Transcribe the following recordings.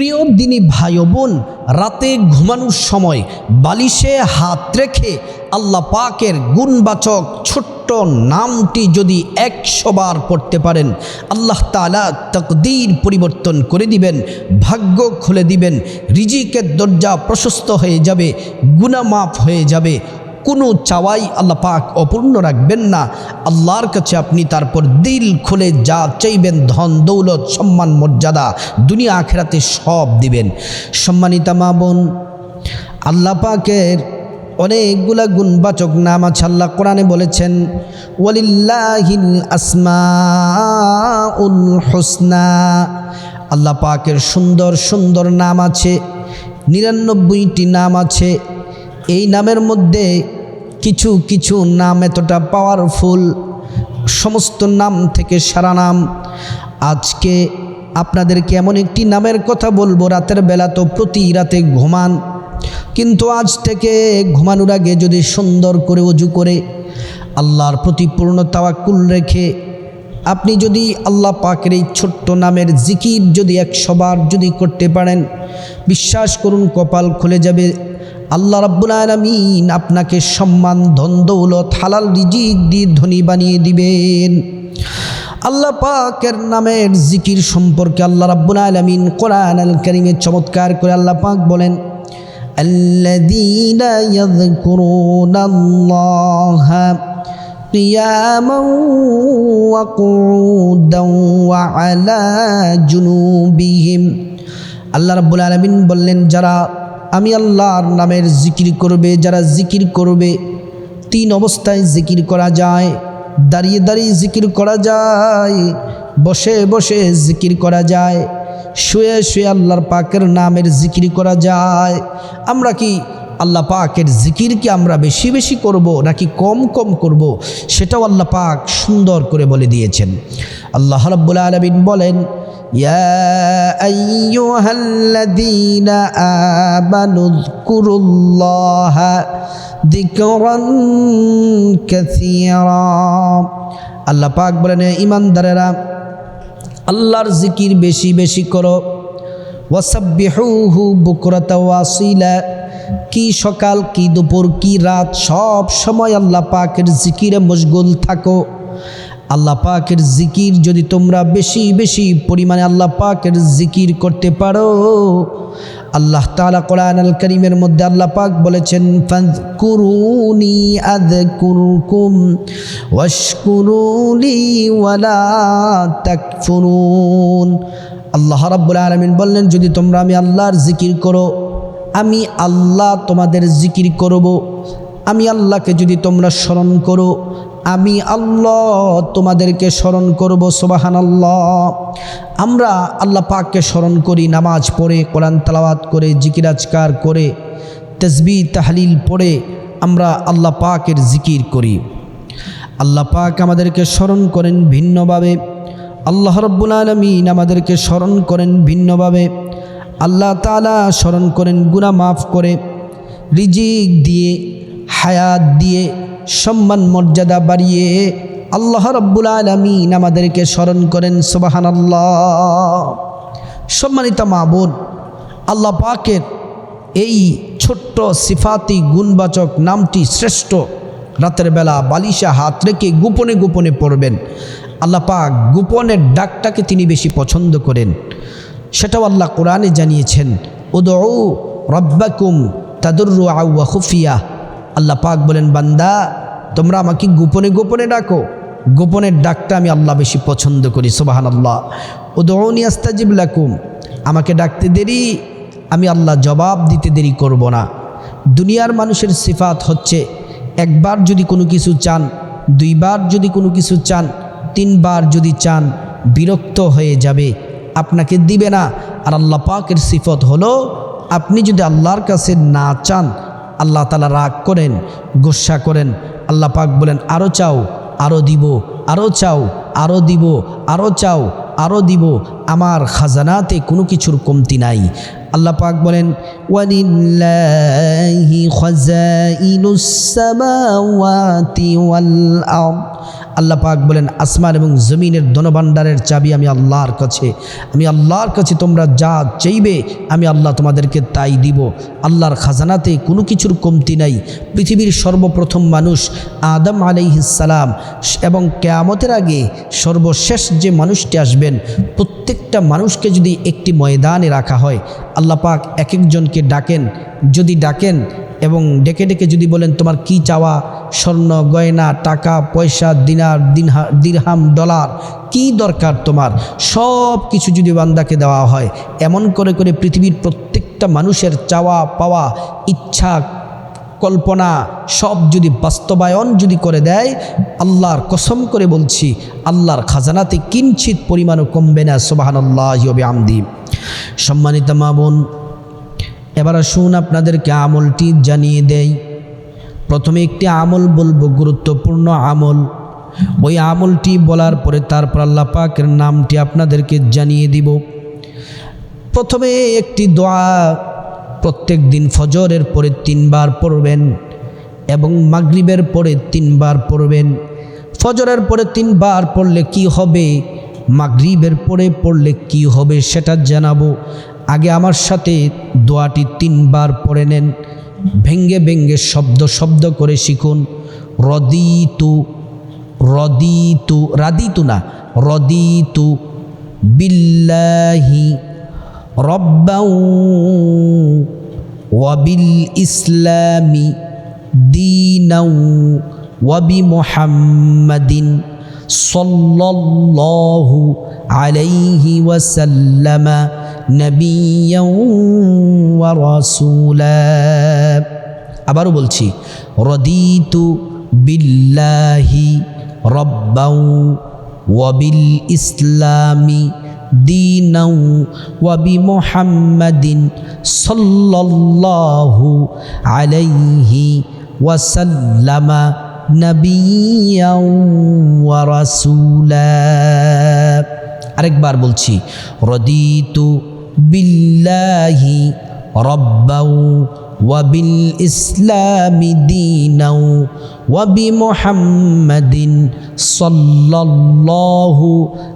প্রিয় দিনী ভাই বোন, রাতে ঘুমানোর সময় বালিশে হাত রেখে আল্লাহ পাকের গুণবাচক ছোট্ট নামটি যদি একশো বার পড়তে পারেন, আল্লাহ তালা তকদির পরিবর্তন করে দিবেন, ভাগ্য খুলে দিবেন, রিজিকের দরজা প্রশস্ত হয়ে যাবে গুণামাফ হয়ে যাবে। কোনো চাওয়াই আল্লাহ পাক অপূর্ণ রাখবেন না। আল্লাহর কাছে আপনি তারপর দিল খুলে যা চাইবেন, ধন, দৌলত, সম্মান, মর্যাদা দুনিয়া আখেরাতে সব দিবেন। সম্মানিতা মা বোন, আল্লাহ পাকের অনেকগুলা গুণবাচক নাম আছে। আল্লাহ কোরআনে বলেছেন, ওয়ালিল্লাহিল আসমাউল হোসনা। আল্লাহ পাকের সুন্দর সুন্দর নাম আছে, নিরানব্বইটি নাম আছে। এই নামের মধ্যে কিছু কিছু নাম এতটা পাওয়ারফুল সমস্ত নাম থেকে সারা নাম। আজকে আপনাদেরকে এমন একটি নামের কথা বলব, রাতের বেলা তো প্রতি রাতে ঘুমান। কিন্তু আজ থেকে ঘুমানোর আগে যদি সুন্দর করে অজু করে আল্লাহর প্রতি পূর্ণ তাওয়াক্কুল রেখে আপনি যদি আল্লাহ পাকের এই ছোট্ট নামের জিকির যদি একশোবার যদি করতে পারেন, বিশ্বাস করুন কপাল খুলে যাবে। আল্লাহ রাব্বুল আলামিন আপনাকে সম্মান ধন দৌলত হালাল রিজিক দিয়ে ধনী বানিয়ে দিবেন আল্লাহ পাকের নামের জিকির সম্পর্কে আল্লাহ রাব্বুল আলামিন কোরআন আল কারীমে চমৎকার করে আল্লাহ পাক বলেন الذين يذكرون الله قياما وقعودا وعلى جنوبهم আল্লাহ রাব্বুল আলামিন বললেন যারা আমি আল্লাহর নামের জিকির করবে, যারা জিকির করবে, তিন অবস্থায় জিকির করা যায়, দাঁড়িয়ে দাঁড়িয়ে জিকির করা যায়, বসে বসে জিকির করা যায়, শুয়ে শুয়ে আল্লাহর পাকের নামের জিকির করা যায়। আমরা কি আল্লাহ পাকের জিকির কি আমরা বেশি বেশি করব, নাকি কম কম করব? সেটাও আল্লাহ পাক সুন্দর করে বলে দিয়েছেন। আল্লাহ রাব্বুল আলামিন বলেন يا أيها الذين آمنوا اذكروا الله ذكرا كثيرا আল্লাহ পাক বলেন ইমানদারেরা আল্লাহর জিকির বেশি বেশি করো ওয়াসাব্বিহুহু বুকরাতা ওয়াসিলা কি সকাল কি দুপুর কি রাত সব সময় আল্লাহ পাকের জিকিরে মশগুল থাকো আল্লাহ পাকের জিকির যদি তোমরা বেশি বেশি পরিমাণে আল্লাহ পাকের জিকির করতে পারো, আল্লাহ তাআলা কোরআন আল করিমের মধ্যে আল্লাহ পাক বলেছেন, ফাযকুরুনি আযকুরকুম ওয়াশকুরুলি ওয়ালা তাকফুরুন। আল্লাহ রাব্বুল আলামিন বললেন, যদি তোমরা আমি আল্লাহর জিকির করো, আমি আল্লাহ তোমাদের জিকির করব। আমি আল্লাহকে যদি তোমরা স্মরণ করো আমি আল্লাহ তোমাদেরকে স্মরণ করব সোবাহান আল্লাহ আমরা আল্লাহ পাককে স্মরণ করি, নামাজ পড়ে, কোরআন তালাওয়াত করে জিকিরাজকার করে তসবি তাহলিল পড়ে আমরা আল্লাহ পাকের জিকির করি। আল্লাহ পাক আমাদেরকে স্মরণ করেন ভিন্নভাবে। আল্লাহ রব্বুল আলমিন আমাদেরকে স্মরণ করেন ভিন্নভাবে। আল্লাহ তালা স্মরণ করেন গুণা মাফ করে, রিজিক দিয়ে, হায়াত দিয়ে সম্মান, মর্যাদা বাড়িয়ে আল্লাহ রব্বুল আলমিন আমাদেরকে স্মরণ করেন সুবাহান আল্লাহ সম্মানিত মা বোন, আল্লাহ পাকের এই ছোট্ট সিফাতি গুণবাচক নামটি শ্রেষ্ঠ। রাতের বেলা বালিশা হাত রেখে গোপনে গোপনে পড়বেন। আল্লাহ পাক গোপনের ডাকটাকে তিনি বেশি পছন্দ করেন। সেটাও আল্লাহ কোরআনে জানিয়েছেন উদৌ রব্বাকুম তাদুর্রু আউয়া খুফিয়া। আল্লাহ পাক বলেন, বান্দা, তোমরা আমাকে গোপনে গোপনে ডাকো। গোপনের ডাকটা আমি আল্লাহ বেশি পছন্দ করি সোবাহান আল্লাহ ও উদৌনি আস্তাজিব লাকুম। আমাকে ডাকতে দেরি, আমি আল্লাহ জবাব দিতে দেরি করব না। দুনিয়ার মানুষের সিফাত হচ্ছে, একবার যদি কোনো কিছু চান, দুইবার যদি কোনো কিছু চান, তিনবার যদি চান, বিরক্ত হয়ে যাবে, আপনাকে দিবে না। আর আল্লাহ পাকের সিফত হলো, আপনি যদি আল্লাহর কাছে না চান আল্লাহ তালা রাগ করেন, গোসা করেন। আল্লাহ পাক বলেন আরও চাও আরও দিব আরও চাও আরও দিব আরও চাও আরও দিব। আমার খাজানাতে কোনো কিছুর কমতি নাই। আল্লাহ পাক বলেন, ওয়ালিল্লাহি খাজাইনুস সামাওয়াতি ওয়াল আরদ। আল্লাহ পাক বলেন, আসমান এবং জমিনের ধনভাণ্ডারের চাবি আমি আল্লাহর কাছে। আমি আল্লাহর কাছে তোমরা যা চাইবে, আমি আল্লাহ তোমাদেরকে তাই দিব। আল্লাহর খাজানাতে কোনো কিছুর কমতি নাই। পৃথিবীর সর্বপ্রথম মানুষ আদম আলাইহিসালাম এবং কেয়ামতের আগে সর্বশেষ যে মানুষটি আসবেন, প্রত্যেকটা মানুষকে যদি একটি ময়দানে রাখা হয়, আল্লাহ পাক এক একজনকে ডাকেন, যদি ডাকেন এবং ডেকে ডেকে যদি বলেন, তোমার কি চাওয়া? স্বর্ণ, গয়না, টাকা, পয়সা, দিনার, দিনহা, দিরহাম, ডলার, কি দরকার তোমার? সব কিছু যদি বান্দাকে দেওয়া হয়, এমন করে করে পৃথিবীর প্রত্যেকটা মানুষের চাওয়া, পাওয়া, ইচ্ছা, কল্পনা, সব যদি বাস্তবায়ন যদি করে দেয়, আল্লাহর কসম করে বলছি, আল্লাহর খাজানাতে কিঞ্চিত পরিমাণও কমবে না সোবাহান আল্লাহ আমদি সম্মানিত মা বোন এবার আসুন আপনাদেরকে আমলটি জানিয়ে দেই। প্রথমে একটি আমল বলব, গুরুত্বপূর্ণ আমল। ওই আমলটি বলার পরে তারপর আল্লাহ পাকের নামটি আপনাদেরকে জানিয়ে দিব। প্রথমে একটি দোয়া, প্রত্যেক দিন ফজরের পরে তিনবার পড়বেন এবং মাগরিবের পরে তিনবার পড়বেন। ফজরের পরে তিনবার পড়লে কি হবে, মাগরিবের পরে পড়লে কি হবে সেটা জানাব। আগে আমার সাথে দোয়াটি তিনবার পড়ে নেন। ভেঙ্গে ভেঙ্গে শব্দ শব্দ করে শিখুন। রদিতু রদিতু, রাদিতু না, রদিতু, বিল্লাহি রব্বাউ ওয়াবিল ইসলামি দিনাউ ওয়াবি মোহাম্মদিন। সাল্লাল্লাহু আলাইহি ওয়াসাল্লামা নবিয়্যাও ওয়া রাসূলা। আবারও বলছি, রদিতু বিল্লাহি রব্বাউ ওয়াবিল ইসলামি দিনাউ ওয়াবি মোহাম্মদিন সাল্লাল্লাহু আলাইহি ওয়াসাল্লামা নবিয়াও ওয়া রাসূলা আরেকবার বলছি রদিতু বিল্লাহি রব্বাউ ওয়াবিল ইসলামি দিনাও وبمحمد صلى الله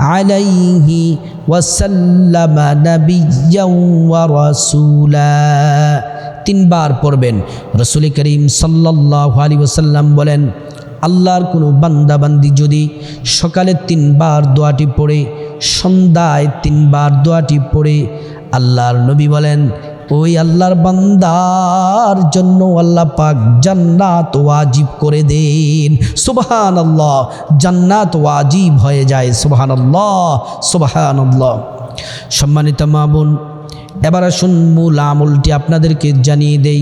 عليه وسلم نبيا ورسولا তিনবার পড়বেন। রসুল করিম সাল্লাহ আলী ওসাল্লাম বলেন, আল্লাহর কোনো বান্দাবান্দি যদি সকালে তিনবার দোয়াটি পড়ে, সন্ধ্যায় তিনবার দোয়াটি পড়ে, আল্লাহর নবী বলেন, ওই আল্লাহর বান্দার জন্য আল্লাহ পাক জান্নাত ওয়াজিব করে দেন। সুবহান আল্লাহ জান্নাত ওয়াজিব হয়ে যায় সুবহান আল্লাহ সুবহান আল্লাহ সম্মানিত মা বোন এবার আসুন মূল আমলটি আপনাদেরকে জানিয়ে দেই।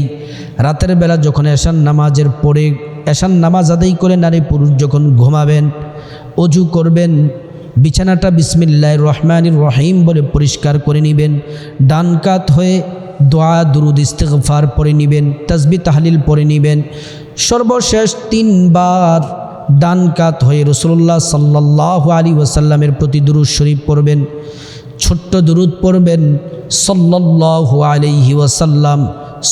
রাতের বেলা যখন এশান নামাজের পরে এশান নামাজ আদায় করে নারী পুরুষ যখন ঘুমাবেন, অজু করবেন, বিছানাটা বিসমিল্লাহ রহমানির রহিম বলে পরিষ্কার করে নেবেন, ডান কাত হয়ে দোয়া, দুরুদ, ইস্তেগফার পরে নেবেন, তসবি, তাহলিল পরে নেবেন। সর্বশেষ তিনবার ডান কাত হয়ে রসুল্লাহ সাল্লাহ আলী ওসাল্লামের প্রতি দুরুদ শরীফ পড়বেন। ছোট্ট দুরুদ পড়বেন। সাল্লাহ আলাইহি ওয়াসাল্লাম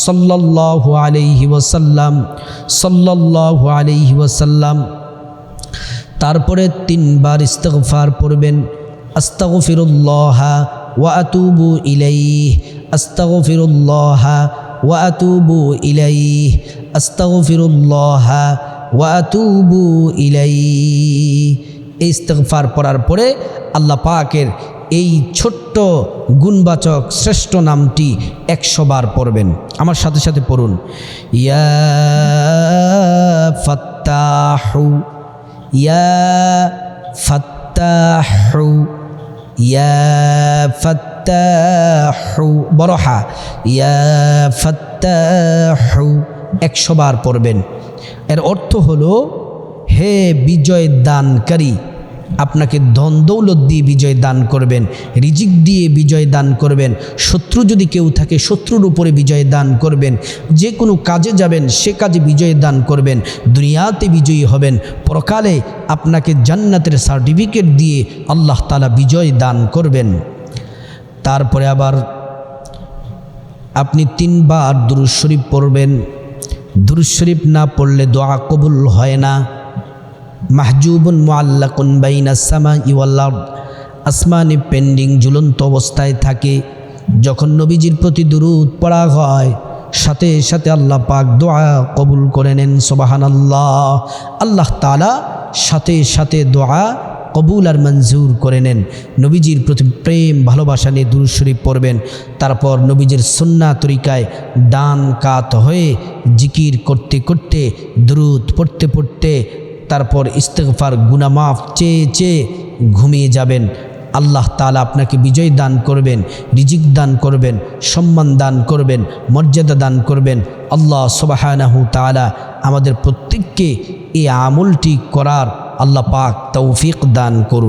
সাল্লাহ আলাইহি ওয়াসাল্লাম সাল্লাহ আলাইহি ওয়াসাল্লাম। তারপরে তিনবার ইস্তগফার পড়বেন। আস্তাগফিরুল্লাহ ওয়া আতুবু ইলাইহ, আস্তাগফিরুল্লাহ ওয়া আতুবু ইলাইহ, আস্তাগফিরুল্লাহ ওয়া আতুবু ইলাইহ। এই ইস্তগফার পড়ার পরে আল্লাহ পাকের এই ছোট্ট গুণবাচক শ্রেষ্ঠ নামটি একশো বার পড়বেন। আমার সাথে সাথে পড়ুন। ইয়া ফত্তাহু ইয়া ফত্তাহু ইয়া ফত্তাহু বড়হা ইয়া ফত্তাহু, একশো বার পড়বেন। এর অর্থ হলো, হে বিজয় দানকারী আপনাকে ধন দৌলত দিয়ে বিজয় দান করবেন, রিজিক দিয়ে বিজয় দান করবেন, শত্রু যদি কেউ থাকে শত্রুর উপরে বিজয় দান করবেন, যে কোনো কাজে যাবেন সে কাজে বিজয় দান করবেন, দুনিয়াতে বিজয়ী হবেন, পরকালে আপনাকে জান্নাতের সার্টিফিকেট দিয়ে আল্লাহ তালা বিজয় দান করবেন। তারপরে আবার আপনি তিনবার দুরুজ শরীফ পড়বেন দুরুজ শরীফ না পড়লে দোয়া কবুল হয় না। মাহজুবুন মোয়াল্লাকুন বাইনা সামা ইওয়াল্লাহ আসমানে পেন্ডিং ঝুলন্ত অবস্থায় থাকে। যখন নবীজির প্রতি দুরুদ পড়া হয়, সাথে সাথে আল্লাহ পাক দোয়া কবুল করে নেন সোবাহান আল্লাহ আল্লাহ তালা সাথে সাথে দোয়া কবুল আর মঞ্জুর করে নেন। নবীজির প্রতি প্রেম, ভালোবাসা নিয়ে দুরুদ শরীফ পড়বেন। তারপর নবীজির সুন্না তরিকায় ডান কাত হয়ে জিকির করতে করতে দ্রুত পড়তে পড়তে তারপর ইস্তেকফার গুনামাফ চেয়ে চেয়ে ঘুমিয়ে যাবেন। আল্লাহ তালা আপনাকে বিজয় দান করবেন, রিজিক দান করবেন, সম্মান দান করবেন, মর্যাদা দান করবেন। আল্লাহ সবাহানাহু তালা আমাদের প্রত্যেককে এই আমলটি করার আল্লাহ পাক তৌফিক দান করুন।